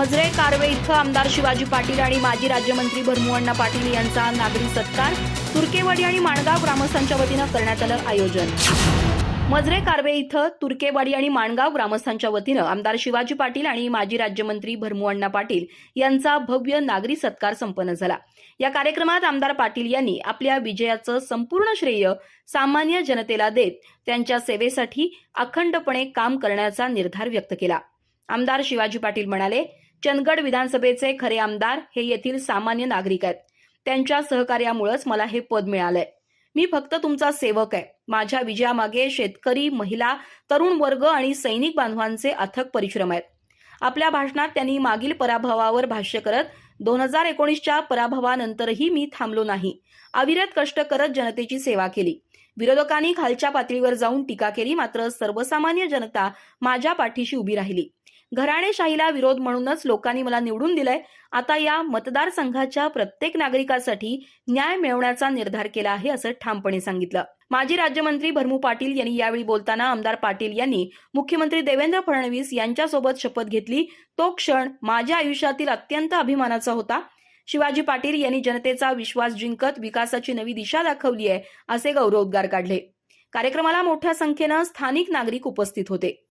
मजरे कारवे इथं आमदार शिवाजी पाटील आणि माजी राज्यमंत्री भरमुअण्णा पाटील यांचा नागरी सत्कार तुर्केवाडी आणि माणगाव ग्रामस्थांच्या वतीनं करण्यात आलं आयोजन. मजरे कारवे इथं तुर्केवाडी आणि माणगाव ग्रामस्थांच्या वतीनं आमदार शिवाजी पाटील आणि माजी राज्यमंत्री भरमुअण्णा पाटील यांचा भव्य नागरी सत्कार संपन्न झाला. या कार्यक्रमात आमदार पाटील यांनी आपल्या विजयाचं संपूर्ण श्रेय सामान्य जनतेला देत त्यांच्या सेवेसाठी अखंडपणे काम करण्याचा निर्धार व्यक्त केला. आमदार शिवाजी पाटील म्हणाले चंदगड विधानसभेचे खरे आमदार हे येथील सामान्य नागरिक आहेत. त्यांच्या सहकार्यामुळेच मला हे पद मिळालंय. मी फक्त तुमचा सेवक आहे. माझ्या विजयामागे शेतकरी महिला तरुण वर्ग आणि सैनिक बांधवांचे अथक परिश्रम आहेत. आपल्या भाषणात त्यांनी मागील पराभवावर भाष्य करत दोन हजार एकोणीसच्या पराभवानंतरही मी थांबलो नाही. अविरत कष्ट करत जनतेची सेवा केली. विरोधकांनी खालच्या पातळीवर जाऊन टीका केली मात्र सर्वसामान्य जनता माझ्या पाठीशी उभी राहिली. घराणेशाहीला विरोध म्हणूनच लोकांनी मला निवडून दिलंय. आता या मतदारसंघाच्या प्रत्येक नागरिकासाठी न्याय मिळवण्याचा निर्धार केला आहे असं ठामपणे सांगितलं. माजी राज्यमंत्री भरमू पाटील यांनी यावेळी बोलताना आमदार पाटील यांनी मुख्यमंत्री देवेंद्र फडणवीस यांच्यासोबत शपथ घेतली. तो क्षण माझ्या आयुष्यातील अत्यंत अभिमानाचा होता. शिवाजी पाटील यांनी जनतेचा विश्वास जिंकत विकासाची नवी दिशा दाखवली आहे असे गौरवोद्गार काढले. कार्यक्रमाला मोठ्या संख्येनं स्थानिक नागरिक उपस्थित होते.